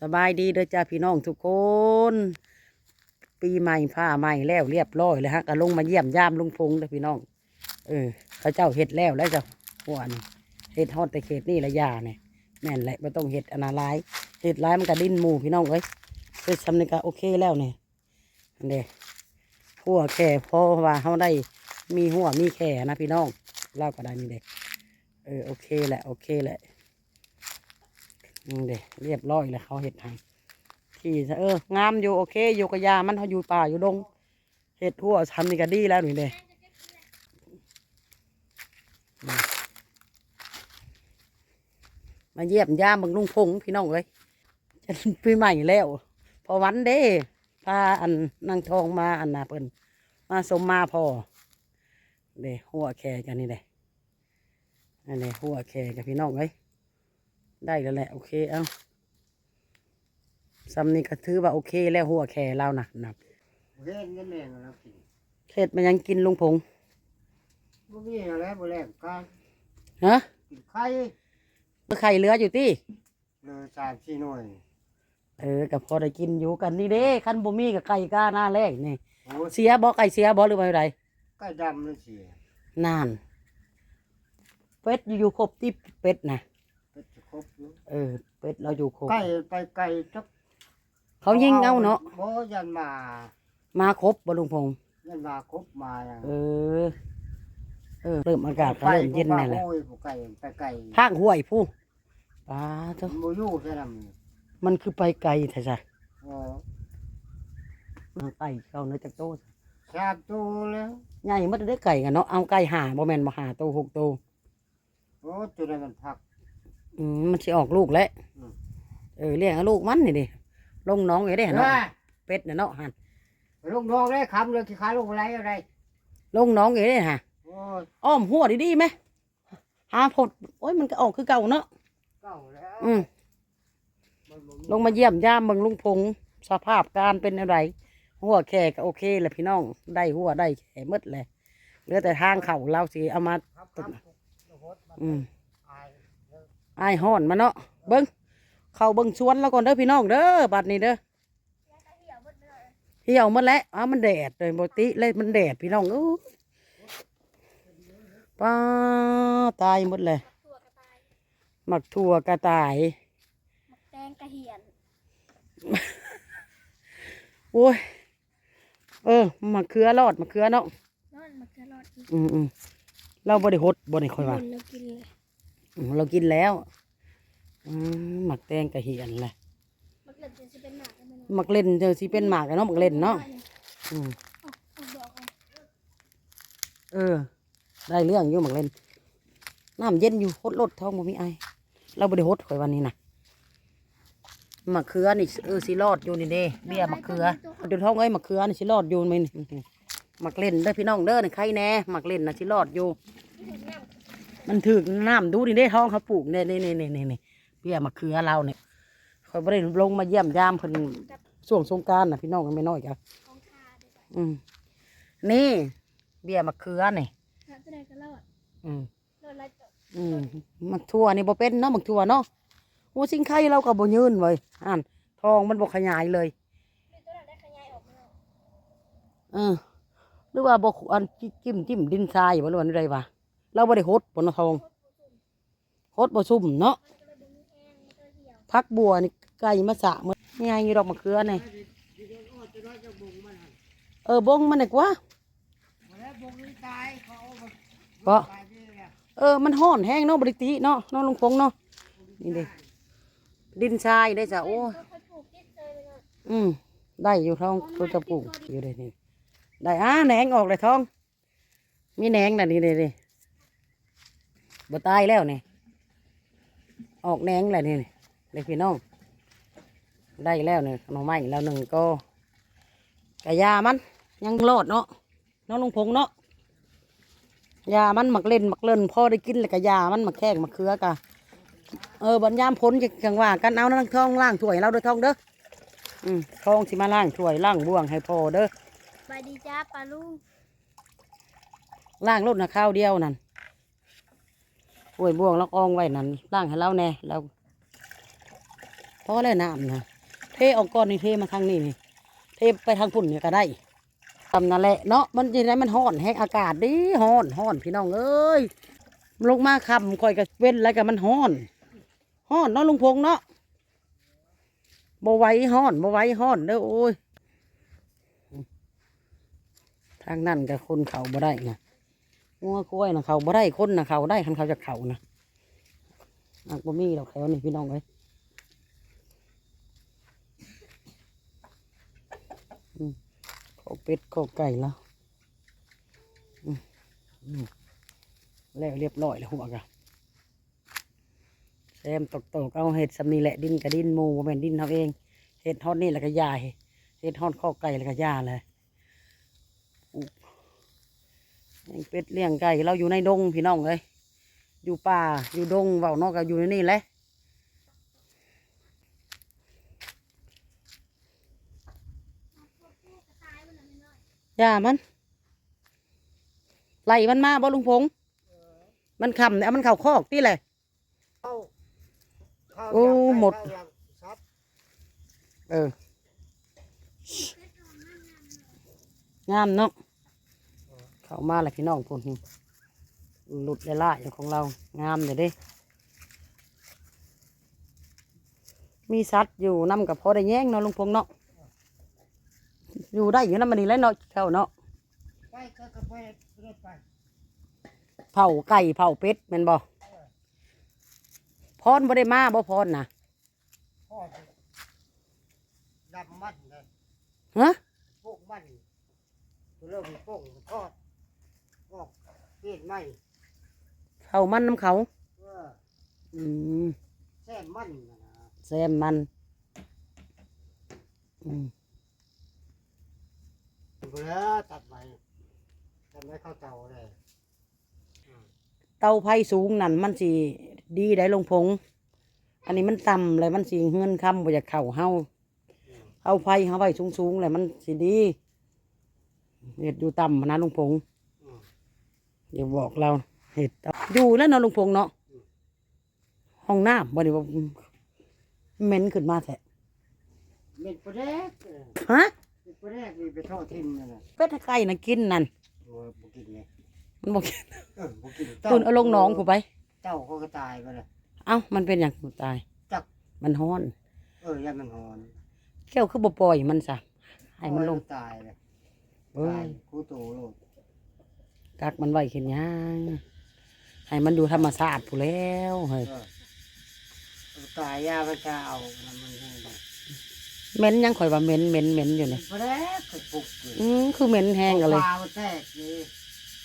สบายดีเด้อจ้าพี่น้องทุกคน ปีใหม่ผ้าใหม่แล้วเรียบร้อยแล้วฮะก็ลงมาเยี่ยมยามลุงพงเด้อพี่น้อง เออเขาเจ้าเห็ดแล้วแล้วจ้ะหัวนี่เห็ดฮอดแต่เขตนี่ละยาเนี่ยแม่นแหละไม่ต้องเห็ดอนนาลายเห็ดร้ายมันก็ดิ้นหมูพี่น้องเอ้ยเห็ดซำนี่ก็โอเคแล้วเนี่ยอันเด้หัวแข่พอว่าเขาได้มีหัวมีแข่นะพี่น้องเล่าก็ได้นี่เด็เออโอเคแหละโอเคแหละ เด็เรียบร้อยแล้วเขาเห็ดให้ที่เอองามอยู่โอเค อยู่กับยามันเขาอยู่ป่าอยู่ดงเห็ดหัวทำนี่ก็ดีแล้วนี่เด้อืมาเยี่ยมยามบังลุงพงพี่น้องเลยจะปีใหม่แล้ว พอวันเด้พาอันนางทองมาอันนาเปิ้นมาสมมาพอเด้หัวแคกันนี่เด้อันนี้หัวแคกับพี่น้องเลย ได้แล้วแหละ โอเค เอ้าซ้ำนี่ก็ถือว่าโอเคแล้วหัวแข่เรานะนะเฮ็ดเงินแม่งแล้วกินเห็ดมันยังกินลุงพงบ่มีอะไรบ่แลกกันฮะกินไข่เมื่อไข่เหลืออยู่ที่เลยสามสี่หน่วยเออกับพอได้กินอยู่กันนี่เด้คันบ่มีกับไก่ก้าหน้าแรกนี่โอ้เสียบ่ไก่เสียบ่หรือว่าอะไรไก่ดำนั่นสินานเป็ดอยู่ๆครบที่เป็ดนะเป็ดจะ ครบอยู่เออ เป็ดเราอยู่ครบไก่ไปไก่จักเขายิงเอาเนาะบ่ยันมามาครบบ่ลุงพงยันมาครบมาอะเออ เออเริ่มอากาศก็เริ่มเย็นแน่แหละโอ้ยผู้ไก่ไปไก่ทางห้วยผู้ป้าเจ้าบ่อยู่ซะนำมันคือไปไกลแท้จ้ะโอ้ไก่เข้าเนื้อจากโตชาบตัวแล้วใหญ่มันได้ไก่กันเนาะเอาไก่หาบ่แม่นบ่หาโตหกโตโอ้ตัวนั้นมันพัก อืมมันสิออกลูกแล้วอืม เออเลี้ยงเอาลูกมันนี่ดิลงน้องไอ้เด้เฮ้เนาะยเป็ดน่ะเนาะหันลูกน้องได้คำเลยที่ขายลูกอะไรอะไรลงน้องไอ้เด้ฮะโอ้ยอ้อมหัวดีๆไหมหาผดโอ้ยมันก็ออกคือเก่าเนาะเก่าแล้วอืม มันบ่ลงมาเยี่ยมยามเบิ่งลุงพงสภาพการเป็นอะไรหัวแขก็โอเคแหละพี่น้องได้หัวได้แขหมดเลยเหลือแต่ทางเข่าเราสิเอามา ครับครับโอ้โหมันอืมอาย เด้ออายห่อนมาเนาะเบิ้งเข้าเบิ้งชวนแล้วก่อนเด้อพี่น้องเด้อบัดนี้เด้อเหี่ยวหมดแล้วอ้าวมันแดดเลยปกติเลยมันแดดพี่น้องเอ้ยป้าตายหมดเลยถั่วกระต่ายหมักถั่วกระต่ายหมักแดงกระเหียนโอ้ยเออมะเขือรอดมะเขือเนาะนอนมะเขือรอดอีกอืมอืมเราบ่ได้หดบ่ได้ค่อยว่าคนแล้วกินเลยอืม เรากินแล้วอืมหมักแตงกระเหียนแหละมะเขือจะสิเป็นหมากได้ไหมหมักเล่นเจอสิเป็นหมากอะเนาะหมักเล่นเนาะอืมเอาเอาดอกเอาเออ ได้เรื่องอยู่หมักเล่นน้ำเย็นอยู่หดรถท้องบ่มีไอเราบ่ได้หดข่อยวันนี้นะมะเขือนี่เออสิรอดอยู่นี่เด้เบี้ยมะเขือเดี๋ยวท้องเอ้ยมะเขือนี่สิรอดอยู่ไหมนี่หมักเล่นเด้อพี่น้องเด้อนี่ใครแน่หมักเล่นน่ะสิรอดอยู่ มันถึกน้ำดูนี่เด้ท้องเขาปลูกเนี่ยนี่นี่นี่นี่นี่เบี้ยมะเขือเราเนี่ยคอยบ่ได้ลงมาเยี่ยมยามเพิ่นช่วงสงกรารน่ะพี่น้องกันไม่น้อยจ้ะของทาดีกว่าอืมนี่ เบี้ยมะเขือนี่หาตัวใดก็รอดอืมรอดไรจบอืมมักทั่วนี่บ่เป็นเนาะมักทั่วเนาะหัวสิงไข่เราก็บ่ยืนเว้ยอ่านทองมันบ่ขยายเลยมีตัวนั้นได้ขยายออกมาแล้วเออหรือว่าบ่อันจิ้มจิ้มดินทรายบ่รู้ว่าอะไรวะ เราบ่ได้หดบ่เนทองหดบ่ซุ่มเนาะพักบัวนี่ไก่มาสะมื้อนี่ไงอยู่ดอกมะเขือนี่เออบงมันหั่นเออบงมันนี่กว่าเอามาเพราะเออมันฮ้อนแห้งเนาะบ่ได้ติเนาะนาะลุงพงเนาะนี่เด้ดินทรายได้จ้ะโอ้อืมได้อยู่ท้องตัวจะปลูกอยู่เลยนี่ได้อ่าแหนงออกเลยท้อง มีแหนงน่ะนี่เลย บ่ตายแล้วนี่ออกแหนงแล้วนี่เลยพี่น้อง ได้แล้วนี่หน่อไม้แล้วหนึ่งก็กะยามัน ยังรอดเนาะน้องลุงพงเนาะยามันหมักเล่นหมักเล่นพอได้กินแล้วกะยามันหมักแข้งหมักเคือกะเออบัญยามพ้นจังว่ากันเอานั่งท้องล่างถ้วยเราเด้อท้องเด้ออืมทองสิมาล่างถ้วยล่างบ่วงให้พอเด้อไปดีจ้าปลาลุงล่างรถนะข้าวเดียวนั่น ถ้วยบ่วงแล้วกองไว้นั่นล่างให้เราแน่เราพอแล้วน้ำนะเทออกก้อนนี่เทมาทางนี้นี่เทไปทางพุ่นเนี่ยก็ได้ทำนั่นแหละเนาะมันจะได้มันห้อนแห้งอากาศดีห้อนห้อนพี่น้องเอ้ยลงมาคำคอยกับเว้นแล้วก็มันห้อนห้อนเนาะลุงพงเนาะบ่ไว้ห้อนบ่ไว้ห้อนเด้อโอ้ยทางนั่นกับคนเขาบ่ได้นะ งัวกล้วยนะเขาบ่ได้คนนะเขาได้คันเขาจะเขานะอักบ่มีดอกแถวนี่พี่น้องเอ้ยข้าวเป็ดข้าวไก่แล้วอืมอืมแล้วเรียบร้อยแล้วหัวกะแซมตกตกๆเอาเห็ดสำนีแหละดินกับดินมูบ่แม่นดินเขาเองเห็ดฮอดนี่แล้วก็ยาเห็ดฮอดข้าวไก่แล้วก็ยาเลยอุ๊บ เลี้ยงเป็ดเลี้ยงไก่เราอยู่ในดงพี่น้องเลยอยู่ป่าอยู่ดงเว้านอกก็อยู่ในนี่แหละอย่ามันไล่มันมาบ่ลุงพงษ์มันคำเนี่ยมันเข่าคอกที่เลยเข้าเข้าโอ้ยางไปหมดเข้ายางซับเอองามเนาะ เข้ามาแล้วพี่น้องพุ่นหลุดได้ละอย่างของเรา งามเลยเด้มีสัตว์อยู่นำกับพอได้แย่งเนาะลุงพงษ์เนาะอยู่ได้อยู่นั่นมันนี่แหล้วเนาะเจ้าเนาะไปก็ก็ไปเรื่อยไปเผาไก่เผาเป็ดแม่นบ่พรบ่ได้มาบ่พรนะพ่อสิดำมันเลยฮะพวกมันเริ่มโป่งทอดออก เปลี่ยนใหม่เข้ามันน้ำเขาเอออืมแซ่บมันนะนะแซมมันอืมดูแล้วตัดใหม่ตัดไม้เข้าเตาเลยเตาไฟสูงนั่นมันสิดีได้ลงพง อันนี้มันต่ำเลยมันสิเฮือนคำบ่อยากเข่าเฮาเอาไฟเฮาไว้สูงๆเลยมันสิดีเห็ดอยู่ต่ำนะลุงพงอืม เดี๋ยวบอกเราเห็ดเอาอยู่แล้วเนาะลุงพงเนาะห้องน้ำบ่ได้ว่าเหม็นขึ้นมาแท้เม็ดปลาแดกเออฮะเม็ดปลาแดกนี่ไปทอดทิ้งนั่นน่ะเป็ดไก่น่ะกินนั่นโอ้ยบ่กินเลยมันบอกกินเออบ่กินตุนเอาลงหน้องผูไป เจ้าเขาก็ตายไปเลยเอ้ามันเป็นอย่างตายจักมันฮ้อน เออยันมันหอนแก้วคือบ่ปล่อยมันซะให้มันลงตายเลยเอ้ตายยกูโตโลด กักมันไว้ขึ้นยังให้มันดูธรรมชาติผู้แล้วเฮ้ยเออเอาตายยามันจะเอาน้ำมันให้เลยเหม็นยังข่อยว่าเหม็นเหม็นเหม็นอยู่เนี่ยปลาแดกก็ปลุกเลยอืมคือเหม็นแห้งอะไรปลามันแตกเลย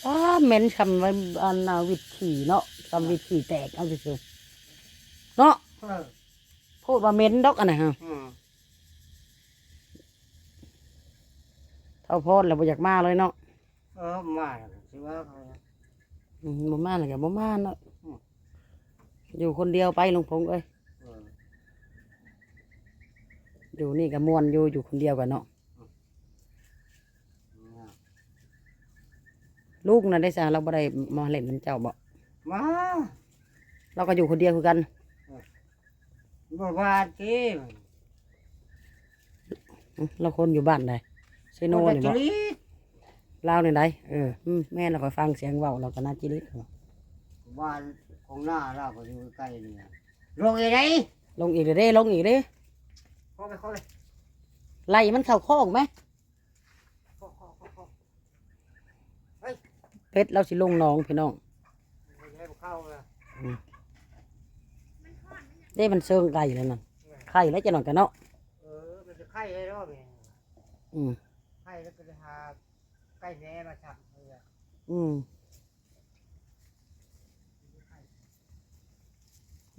ว้าเหม็นคำว่าอันนาวิตขี่เนาะคำวิตขี่แตกเอาสิเนาะเออพูดว่าเหม็นดอกอันไหนฮะอืมเท่าพอดแล้วบ่อยากมาเลยเนาะเออมาแล้ว สิว่าเขาอืมบ่มาเลยกับบ่มาเนาะอยู่คนเดียวไปลุงพงเอ้ยเอออยู่นี่ก็ม่วนอยู่อยู่คนเดียวกันเนาะเนี่ยลูกน่ะได้ซะเราบ่ได้มาเล่นน้ำเจ้าบ่มาเราก็อยู่คนเดียวคือกัน บ่ว่าจีอืมเราคนอยู่บ้านใดเซโนบ่นี่จบ่ริต ลาวนี่ใดเอออืมแม่เราก็ฟังเสียงเว้าเราก็น่าจิริตบ้านของหน้าเราก็อยู่ใกล้นี่นะลงยังไงลงอีกเด้อเด้ลงอีกเด้เข้าไปเข้าไปไล่มันเข้าคอกไหมเข้าเข้าเข้าเข้าเพชรเราสิลงหน้องพี่น้องไม่ให้มันเข้าเลยเด้มันเซิงไก่แล้วนั่นไข่แล้วจะหน่อยกันเนาะเออมันจะไข่ให้รอบเนี่ยอืมไข่แล้วก็จะหา ไก่แหน่มาจับเลยอะอืม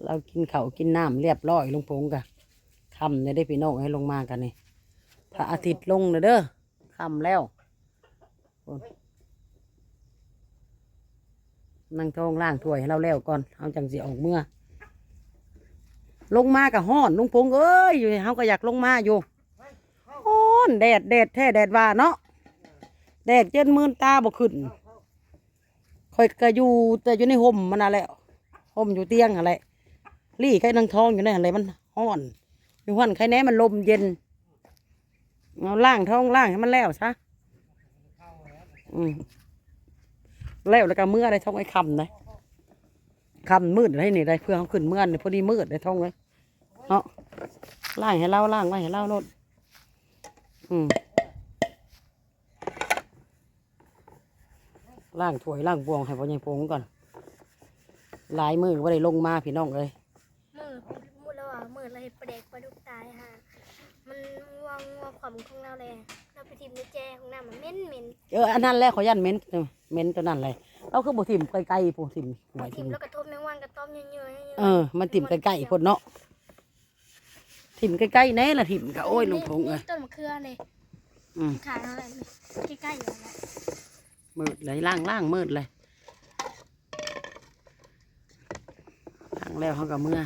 เรากินข้าวกินน้ำเรียบร้อยลงพงกะคำเนี่ยได้พี่น้องให้ลงมากันนี่พระอาทิตย์ลงเลยเด้อคำแล้วโอ้ยนั่งท้องล่างถ้วยให้เราแล้วก่อนเอาจังสิออกเมื่อ ลงมากับห้อนลุงพงเอ้ยอยู่เฮาก็อยากลงมาอยู่ฮ้อนแดดแดดแท้แดดว่าเนาะ แดดเจนมืนตาบ่ขึ้นคอยก็อยู่แต่อยู่ในห่มมันอะไรห่มอยู่เตียงอะไรลี่ไข่นางทองอยู่ในอะไรมันห้อนอยู่หันใครแน่มันลมเย็นเอาล่างท้องล่างให้มันแล้วซะอืมแล้วแล้วก็เมื่อได้ท้องไอ้คำนะคำมืดให้นี่ได้เพื่อเขาขึ้นเมื่อนพอดีมืดได้ท้องเลยเนาะล่างให้เล่าล่างไว้ให้เล่าโลดอืม ล่างถ้วยล่างบวงให้พ่อใหญ่พงก่อนหลายมือว่าได้ลงมาพี่น้องเลยมืดมืดแล้วอะมืดเลยประเด็กปลาดุกตายฮะมันงัวงัวขวามของเราเลยเราไปทิมในแจของน้ำมันเหม็นเหม็นเอออันนั้นแหละขอยันเม้นเม้นตัวนั้นเลยเราคือบุทิมไกลๆผู้ทิมหไปวยทิทิมมแล้วก็ต้มแมงวันก็ต้มเยอะๆเยอะๆเออมันทิมไกลๆพุ่นเนาะทิมใกล้ๆแน่ละทิมก็โอ้ยลุงพงเอ้ยต้นมะเขือเลยอืมขายอะไรใกล้ๆอยู่แล้ว มืดเลยล่างล่างมืดเลยล่างแล้วเขากับเมื่อ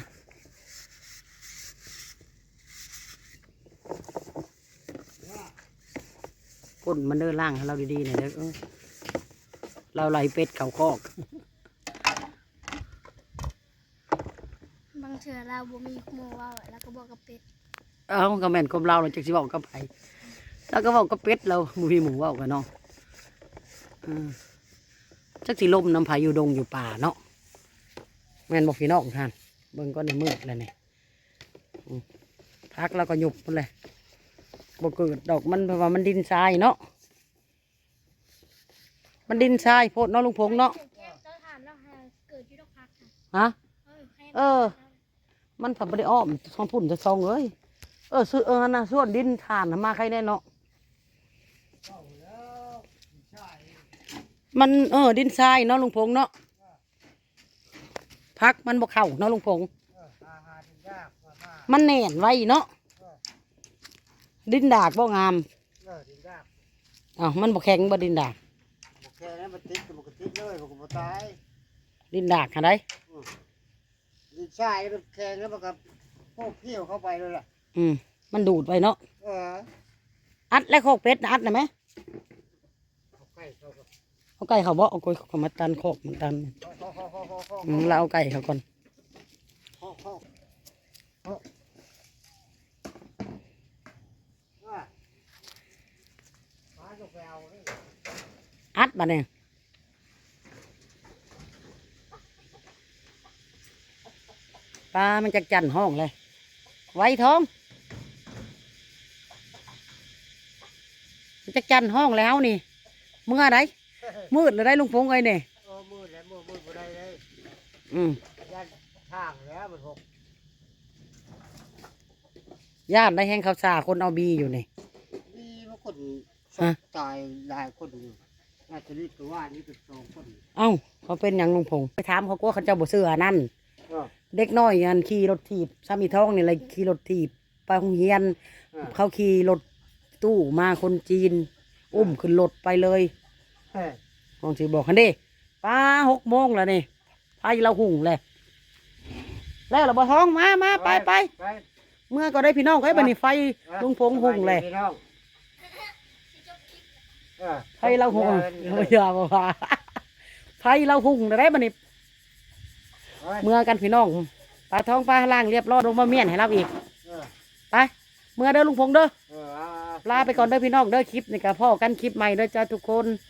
พ่นมันเดินล่างให้เราดีๆหน่อยเด้อเออเราไหลเป็ดเขาคอก บางเถื่อเราบ่มีหมูว่าวแล้วก็บอกกับเป็ดเอาก็แม่นกลมเราเราจะสิบอกกับไผแล้วก็บอกกับเป็ดเราหมูพี่หมูเว่ากันเนาะอืม จักสิลมน้ำผาอยู่ดงอยู่ป่าเนาะแม่นบอกพี่น้องท่านเบิ่งก็ในมืดแล้วนี่พักแล้วก็หยุบมันเลยบ่เกิดดอกมันเพราะว่ามันดินทรายเนาะมันดินทรายโพดเนาะลุงพงษ์เนาะฮะเออ มันผับได้อ้อมท้องพุ่นจะซองเอ้ยเออซื้อเออนะส่วนดินทานมาใครแน่เนาะ มันเออดินทรายเนาะลุงพงษ์เนาะพักมันบ่เข้าเนาะลุงพงษ์เออหาหาดินยากมามามันแน่นไว้เนาะดินดากบ่งามเออดินยากอ้าวมันบ่แข็งบ่ดินดากโอเคนะมันติดก็มันก็ติดเลยมันก็บ่ตายดินดากหาได้ดินทรายมันแข็งแล้วมันก็พวกเพี้ยวเข้าไปเลยล่ะ อืมมันดูดไว้เนาะเอออัดและโคอกเป็ดน่ะอัดนะไหม เอาไก่เขาก็เอาก่เขาบ่เอาไก่เขามาตันโคกมันตันเราเอาไก่เขาก่อนอัดบัดเนี่ยปลา มันจะจันห้องเลย ไว้ท้อง มันจะจันห้องแล้วนี่ เมื่อไร มืดเลยได้ลุงพงไงเนี่ยเออมืดแล้วมืดมืดบ่ได้เลยอืมยันทางแล้วมันหกญาติได้แห้งเขาวสาคนเอาบีอยู่นี่ มีบางคนสฮะ ตายหลายคนอยู่น่าจะนี่ตัวว่านี่เป็นสองคนเอ้าเขาเป็นหยังลุงพงไปถามเขากลัวเขาเจ้าบ่เสื้อนั่น เออเด็กน้อยอันขี่รถถีบสามีท้องนี่เลยขี่รถถีบไปโรงเรียน เออเขาขี่รถตู้มาคนจีน อุ้มขึ้นรถไปเลย เฮ้ย ห้องสีบอกคันเด้ป้าหกโมงแล้วนี่พายเราหุ่งเลยแล้วเราบ่ท้องมามาไปไปไปเมื่อก็ได้พี่น้องไอ้ยบันนี้ไฟลุงพงหุ่งเลยพี่น้องเออไฟเราหุ่งอย่าบอกว่าไฟเราหุ่งได้บันนี้เฮ้ยเมื่อกันพี่น้องปลาท้องปลาล่างเรียบร้อยลงมาเมียนให้เราอีกเออไปเมื่อเด้อลุงพงเด้อเออเอาลาไปก่อนเด้อพี่น้องเด้อคลิปนี่กับพ่อกันคลิปใหม่เด้อจ้าทุกคนเ